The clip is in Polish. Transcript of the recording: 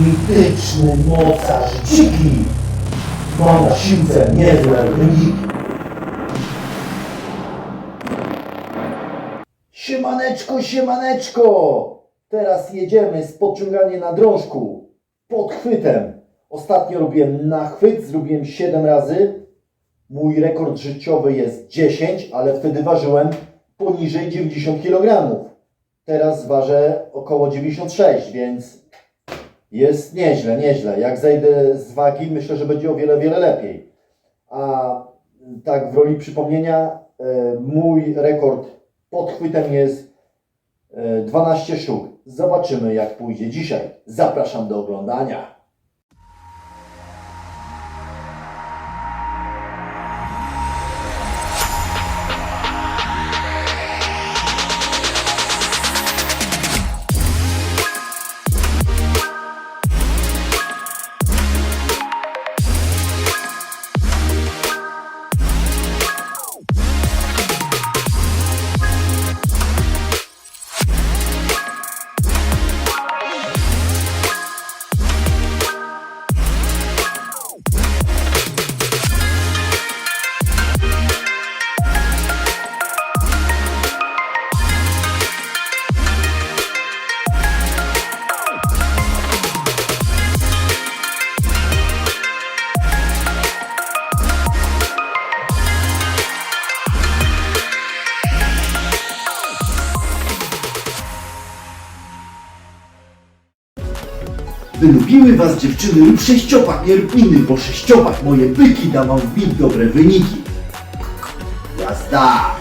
Mityczny mocarz dziki ma na siłce niezłe wyniki. Siemaneczko, siemaneczko! Teraz jedziemy z podciąganiem na drążku pod chwytem. Ostatnio robiłem na chwyt, zrobiłem 7 razy. Mój rekord życiowy jest 10, ale wtedy ważyłem poniżej 90 kg. Teraz ważę około 96, więc jest nieźle, nieźle. Jak zejdę z wagi, myślę, że będzie o wiele, wiele lepiej. A tak w roli przypomnienia, e, mój rekord pod chwytem jest e, 12 sztuk. Zobaczymy jak pójdzie dzisiaj. Zapraszam do oglądania. Wylubiły was dziewczyny lub sześciopak, innych, bo sześciopak moje byki da wam wbić dobre wyniki. Jazda!